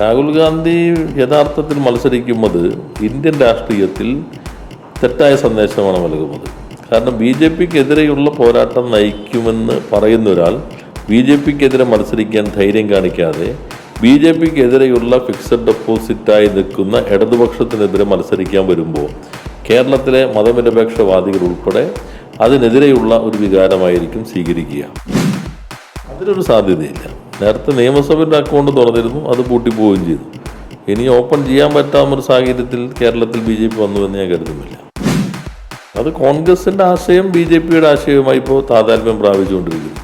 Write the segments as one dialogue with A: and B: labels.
A: രാഹുൽ ഗാന്ധി യഥാർത്ഥത്തിൽ മത്സരിക്കുന്നത് ഇന്ത്യൻ രാഷ്ട്രീയത്തിൽ തെറ്റായ സന്ദേശമാണ് നൽകുന്നത്. കാരണം ബി ജെ പിക്കെതിരെയുള്ള പോരാട്ടം നയിക്കുമെന്ന് പറയുന്ന ഒരാൾ ബി ജെ പിക്കെതിരെ മത്സരിക്കാൻ ധൈര്യം കാണിക്കാതെ ബി ജെ പിക്കെതിരെയുള്ള ഫിക്സഡ് ഡെപ്പോസിറ്റായി നിൽക്കുന്ന ഇടതുപക്ഷത്തിനെതിരെ മത്സരിക്കാൻ വരുമ്പോൾ കേരളത്തിലെ മതനിരപേക്ഷവാദികൾ ഉൾപ്പെടെ അതിനെതിരെയുള്ള ഒരു വികാരമായിരിക്കും സ്വീകരിക്കുക. അതിനൊരു സാധ്യതയില്ല. നേരത്തെ നിയമസഭയുടെ അക്കൗണ്ട് തുറന്നിരുന്നു അത് പൂട്ടിപ്പോവുകയും ചെയ്തു. ഇനി ഓപ്പൺ ചെയ്യാൻ പറ്റാവുന്ന ഒരു സാഹചര്യത്തിൽ കേരളത്തിൽ ബി ജെ പി വന്നു എന്ന് ഞാൻ കരുതുന്നില്ല. അത് കോൺഗ്രസിന്റെ ആശയം ബി ജെ പിയുടെ ആശയവുമായി ഇപ്പോൾ താതാത്മ്യം പ്രാപിച്ചുകൊണ്ടിരിക്കുന്നു.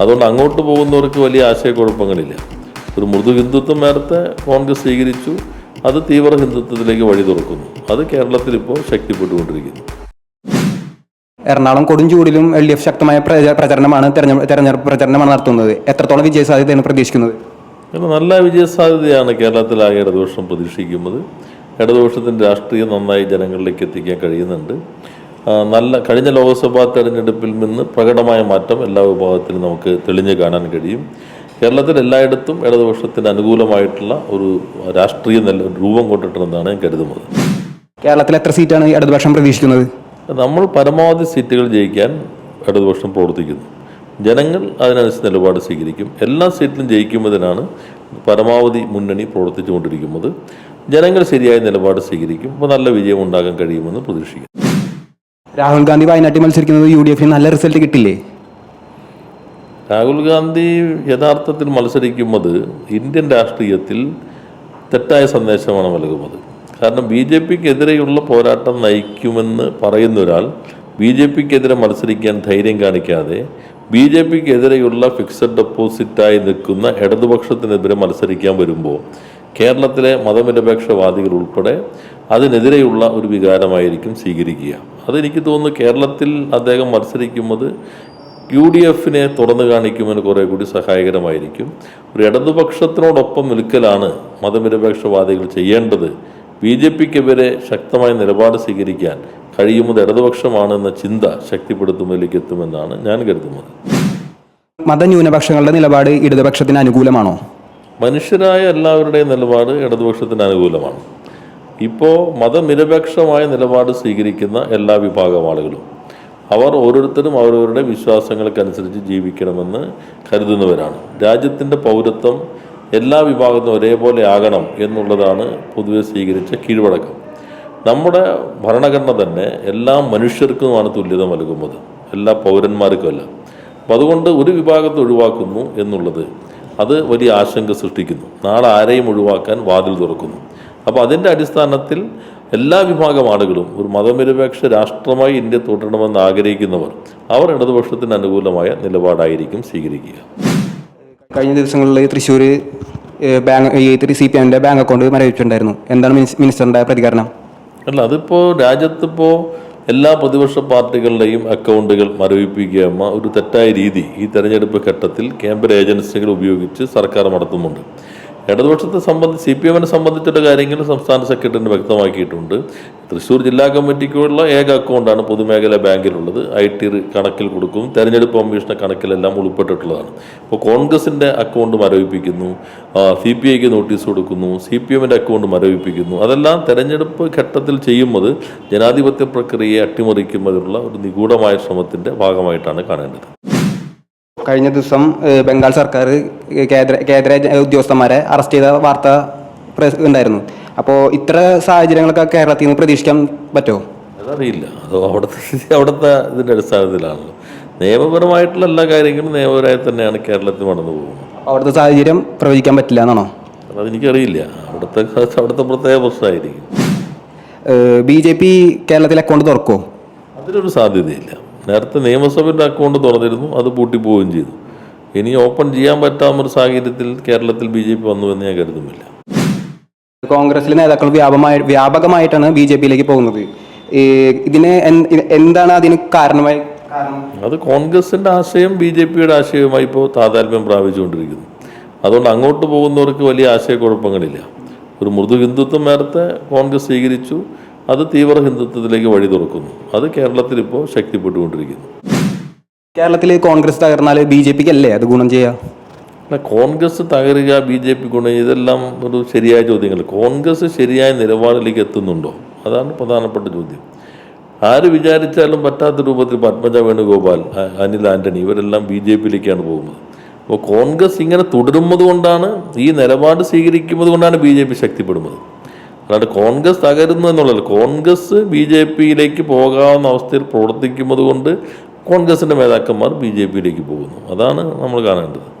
A: അതുകൊണ്ട് അങ്ങോട്ട് പോകുന്നവർക്ക് വലിയ ആശയക്കുഴപ്പങ്ങളില്ല. ഒരു മൃദു ഹിന്ദുത്വം നേരത്തെ കോൺഗ്രസ് സ്വീകരിച്ചു അത് തീവ്ര ഹിന്ദുത്വത്തിലേക്ക് വഴി തുറക്കുന്നു. അത് കേരളത്തിൽ ഇപ്പോൾ ശക്തിപ്പെട്ടുകൊണ്ടിരിക്കുന്നു.
B: എറണാകുളം കൊടുംചൂടിലും എൽ ഡി എഫ് ശക്തമായ പ്രച- പ്രചരണമാണ് തെരഞ്ഞെ- തെരഞ്ഞെടുപ്പ് പ്രചരണമാണ് നടത്തുന്നത്. എത്രത്തോളം വിജയസാധ്യതയാണ് പ്രതീക്ഷിക്കുന്നത്?
A: നല്ല നല്ല വിജയസാധ്യതയാണ് കേരളത്തിലാകെ ഇടതുപക്ഷം പ്രതീക്ഷിക്കുന്നത്. ഇടതുപക്ഷത്തിന്റെ രാഷ്ട്രീയം നന്നായി ജനങ്ങളിലേക്ക് എത്തിക്കാൻ കഴിയുന്നുണ്ട്. നല്ല കഴിഞ്ഞ ലോക്സഭാ തെരഞ്ഞെടുപ്പിൽ നിന്ന് പ്രകടമായ മാറ്റം എല്ലാ വിഭാഗത്തിലും നമുക്ക് തെളിഞ്ഞു കാണാൻ കഴിയും. കേരളത്തിൽ എല്ലായിടത്തും ഇടതുപക്ഷത്തിന് അനുകൂലമായിട്ടുള്ള ഒരു രാഷ്ട്രീയ രൂപം കൊണ്ടിട്ടുണ്ടെന്നാണ് ഞാൻ കരുതുന്നത്.
B: കേരളത്തിൽ എത്ര സീറ്റാണ് ഇടതുപക്ഷം പ്രതീക്ഷിക്കുന്നത്?
A: നമ്മൾ പരമാവധി സീറ്റുകൾ ജയിക്കാൻ ഇടതുപക്ഷം പ്രവർത്തിക്കുന്നു. ജനങ്ങൾ അതിനനുസരിച്ച് നിലപാട് സ്വീകരിക്കും. എല്ലാ സീറ്റിലും ജയിക്കുന്നതിനാണ് പരമാവധി മുന്നണി പ്രവർത്തിച്ചുകൊണ്ടിരിക്കുന്നത്. ജനങ്ങൾ ശരിയായ നിലപാട് സ്വീകരിക്കും. അപ്പോൾ നല്ല വിജയം ഉണ്ടാകാൻ കഴിയുമെന്ന് പ്രതീക്ഷിക്കുന്നു.
B: രാഹുൽ ഗാന്ധി വയനാട്ടിൽ മത്സരിക്കുന്നത് യു ഡി എഫിന് നല്ല റിസൾട്ട് കിട്ടില്ലേ?
A: രാഹുൽ ഗാന്ധി യഥാർത്ഥത്തിൽ മത്സരിക്കുന്നത് ഇന്ത്യൻ രാഷ്ട്രീയത്തിൽ തെറ്റായ സന്ദേശമാണ് നൽകുന്നത്. കാരണം ബി ജെ പിക്കെതിരെയുള്ള പോരാട്ടം നയിക്കുമെന്ന് പറയുന്ന ഒരാൾ ബി ജെ പിക്കെതിരെ മത്സരിക്കാൻ ധൈര്യം കാണിക്കാതെ ബി ജെ പിക്കെതിരെയുള്ള ഫിക്സഡ് ഡെപ്പോസിറ്റായി നിൽക്കുന്ന ഇടതുപക്ഷത്തിനെതിരെ മത്സരിക്കാൻ വരുമ്പോൾ കേരളത്തിലെ മതനിരപേക്ഷവാദികൾ ഉൾപ്പെടെ അതിനെതിരെയുള്ള ഒരു വികാരമായിരിക്കും സ്വീകരിക്കുക. അതെനിക്ക് തോന്നുന്നു കേരളത്തിൽ അദ്ദേഹം മത്സരിക്കുന്നത് യു ഡി എഫിനെ തുറന്നു കാണിക്കുമെന്ന് കുറേ കൂടി സഹായകരമായിരിക്കും. ഒരു ഇടതുപക്ഷത്തിനോടൊപ്പം നിൽക്കലാണ് മതനിരപേക്ഷവാദികൾ ചെയ്യേണ്ടത് ബി ജെ പിക്കെതിരെ ശക്തമായ നിലപാട് സ്വീകരിക്കാൻ കഴിയുന്നത് ഇടതുപക്ഷമാണെന്ന ചിന്ത ശക്തിപ്പെടുത്തുന്നതിലേക്ക് എത്തുമെന്നാണ് ഞാൻ കരുതുന്നത്.
B: മതന്യൂനപക്ഷങ്ങളുടെ നിലപാട് ഇടതുപക്ഷത്തിന് അനുകൂലമാണോ?
A: മനുഷ്യരായ എല്ലാവരുടെയും നിലപാട് ഇടതുപക്ഷത്തിന് അനുകൂലമാണ്. ഇപ്പോൾ മതനിരപേക്ഷമായ നിലപാട് സ്വീകരിക്കുന്ന എല്ലാ വിഭാഗം ആളുകളും അവർ ഓരോരുത്തരും അവരവരുടെ വിശ്വാസങ്ങൾക്കനുസരിച്ച് ജീവിക്കണമെന്ന് കരുതുന്നവരാണ്. രാജ്യത്തിന്റെ പൗരത്വം എല്ലാ വിഭാഗത്തിനും ഒരേപോലെ ആകണം എന്നുള്ളതാണ് പൊതുവെ സ്വീകരിച്ച കീഴ്വഴക്കം. നമ്മുടെ ഭരണഘടന തന്നെ എല്ലാ മനുഷ്യർക്കുമാണ് തുല്യത നൽകുന്നത്. എല്ലാ പൗരന്മാർക്കുമല്ല. അപ്പം അതുകൊണ്ട് ഒരു വിഭാഗത്തെ ഒഴിവാക്കുന്നു എന്നുള്ളത് അത് വലിയ ആശങ്ക സൃഷ്ടിക്കുന്നു. നാളെ ആരെയും ഒഴിവാക്കാൻ വാതിൽ തുറക്കുന്നു. അപ്പോൾ അതിന്റെ അടിസ്ഥാനത്തിൽ എല്ലാ വിഭാഗം ആളുകളും ഒരു മതനിരപേക്ഷ രാഷ്ട്രമായി ഇന്ത്യ തുടരണമെന്ന് ആഗ്രഹിക്കുന്നവർ അവർ ഇടതുപക്ഷത്തിന് അനുകൂലമായ നിലപാടായിരിക്കും സ്വീകരിക്കുക.
B: കഴിഞ്ഞ ദിവസങ്ങളിൽ തൃശ്ശൂർ ബാങ്ക് ഈ സി പി എമ്മിന്റെ ബാങ്ക് അക്കൗണ്ട് മരവിച്ചിട്ടുണ്ടായിരുന്നു എന്താണ് മിനിസ്- മിനിസ്റ്ററിന്റെ പ്രതികരണം?
A: അല്ല അതിപ്പോൾ രാജ്യത്തിപ്പോൾ എല്ലാ പ്രതിപക്ഷ പാർട്ടികളുടെയും അക്കൗണ്ടുകൾ മരവിപ്പിക്കുക ഒരു തെറ്റായ രീതി ഈ തെരഞ്ഞെടുപ്പ് ഘട്ടത്തിൽ ക്യാമ്പ് ഏജൻസികൾ ഉപയോഗിച്ച് സർക്കാർ നടത്തുന്നുണ്ട്. ഇടതുപക്ഷത്തെ സംബന്ധിച്ച് സി പി എമ്മിനെ സംബന്ധിച്ചിട്ട് കാര്യങ്ങൾ സംസ്ഥാന സെക്രട്ടറിന് വ്യക്തമാക്കിയിട്ടുണ്ട്. തൃശ്ശൂർ ജില്ലാ കമ്മിറ്റിക്കുള്ള ഏക അക്കൗണ്ടാണ് പൊതുമേഖലാ ബാങ്കിലുള്ളത്. ഐ ടി കണക്കിൽ കൊടുക്കും. തെരഞ്ഞെടുപ്പ് കമ്മീഷന്റെ കണക്കിലെല്ലാം ഉൾപ്പെട്ടിട്ടുള്ളതാണ്. ഇപ്പോൾ കോൺഗ്രസിന്റെ അക്കൗണ്ട് മരവിപ്പിക്കുന്നു. സി പി ഐക്ക് നോട്ടീസ് കൊടുക്കുന്നു. സി പി എമ്മിന്റെ അക്കൗണ്ട് മരവിപ്പിക്കുന്നു. അതെല്ലാം തെരഞ്ഞെടുപ്പ് ഘട്ടത്തിൽ ചെയ്യുന്നത് ജനാധിപത്യ പ്രക്രിയയെ അട്ടിമറിക്കുന്നതിനുള്ള ഒരു നിഗൂഢമായ ശ്രമത്തിന്റെ ഭാഗമായിട്ടാണ് കാണേണ്ടത്.
B: കഴിഞ്ഞ ദിവസം ബംഗാൾ സർക്കാർ കേന്ദ്ര കേന്ദ്ര ഉദ്യോഗസ്ഥന്മാരെ അറസ്റ്റ് ചെയ്ത വാർത്ത ഉണ്ടായിരുന്നു. അപ്പോൾ ഇത്ര സാഹചര്യങ്ങളൊക്കെ കേരളത്തിൽ നിന്ന് പ്രതീക്ഷിക്കാൻ പറ്റുമോ
A: അതറിയില്ല. അത് അവിടുത്തെ സ്ഥിതി അവിടുത്തെ ഇതിന്റെ അടിസ്ഥാനത്തിലാണല്ലോ. നിയമപരമായിട്ടുള്ള എല്ലാ കാര്യങ്ങളും നിയമപരമായി തന്നെയാണ് കേരളത്തിൽ നടന്നു പോകുന്നത്.
B: അവിടുത്തെ സാഹചര്യം പ്രവചിക്കാൻ പറ്റില്ല എന്നാണോ?
A: അതെനിക്കറിയില്ല അവിടുത്തെ അവിടുത്തെ പ്രത്യേക പ്രശ്നമായിരിക്കും.
B: ബി ജെ പി കേരളത്തിൽ അക്കൗണ്ട് തുറക്കുമോ
A: അതിനൊരു സാധ്യതയില്ല. നേരത്തെ നിയമസഭയുടെ അക്കൗണ്ട് തുറന്നിരുന്നു അത് പൂട്ടിപ്പോവുകയും ചെയ്തു. ഇനി ഓപ്പൺ ചെയ്യാൻ പറ്റാവുന്ന ഒരു സാഹചര്യത്തിൽ കേരളത്തിൽ ബി ജെ പി വന്നുവെന്ന് ഞാൻ കരുതുന്നില്ല.
B: കോൺഗ്രസിലെ നേതാക്കൾ വ്യാപകമായി വ്യാപകമായിട്ടാണ് ബി ജെ പിയിലേക്ക് പോകുന്നത് ഇതിനെ എന്താണ് അതിന് കാരണമായി? കാരണം?
A: അത് കോൺഗ്രസിന്റെ ആശയം ബി ജെ പിയുടെ ആശയവുമായി ഇപ്പോൾ താതാത്മ്യം പ്രാപിച്ചുകൊണ്ടിരിക്കുന്നു. അതുകൊണ്ട് അങ്ങോട്ട് പോകുന്നവർക്ക് വലിയ ആശയക്കുഴപ്പങ്ങളില്ല. ഒരു മൃദു ഹിന്ദുത്വം നേരത്തെ കോൺഗ്രസ് സ്വീകരിച്ചു അത് തീവ്ര ഹിന്ദുത്വത്തിലേക്ക് വഴി തുറക്കുന്നു. അത് കേരളത്തിൽ ഇപ്പോൾ ശക്തിപ്പെട്ടുകൊണ്ടിരിക്കുന്നു.
B: കേരളത്തിൽ കോൺഗ്രസ് തകർന്നാൽ ബി ജെ പിക്ക് അല്ലേ അത് ഗുണം ചെയ്യുക
A: അല്ല കോൺഗ്രസ് തകരുക ബി ജെ പി ഗുണം ഇതെല്ലാം ഒരു ശരിയായ ചോദ്യങ്ങൾ കോൺഗ്രസ് ശരിയായ നിലപാടിലേക്ക് എത്തുന്നുണ്ടോ? അതാണ് പ്രധാനപ്പെട്ട ചോദ്യം. ആര് വിചാരിച്ചാലും പറ്റാത്ത രൂപത്തിൽ പത്മജ വേണുഗോപാൽ അനിൽ ആന്റണി ഇവരെല്ലാം ബി ജെ പിയിലേക്കാണ് പോകുന്നത്. അപ്പോൾ കോൺഗ്രസ് ഇങ്ങനെ തുടരുന്നത് കൊണ്ടാണ് ഈ നിലപാട് സ്വീകരിക്കുന്നത് കൊണ്ടാണ് ബി ജെ പി ശക്തിപ്പെടുന്നത്. അല്ലാണ്ട് കോൺഗ്രസ് തകരുന്നു എന്നുള്ളത് കോൺഗ്രസ് ബി ജെ പിയിലേക്ക് പോകാവുന്ന അവസ്ഥയിൽ പ്രവർത്തിക്കുന്നത് കൊണ്ട് കോൺഗ്രസിന്റെ നേതാക്കന്മാർ ബി ജെ പിയിലേക്ക് പോകുന്നു. അതാണ് നമ്മൾ കാണേണ്ടത്.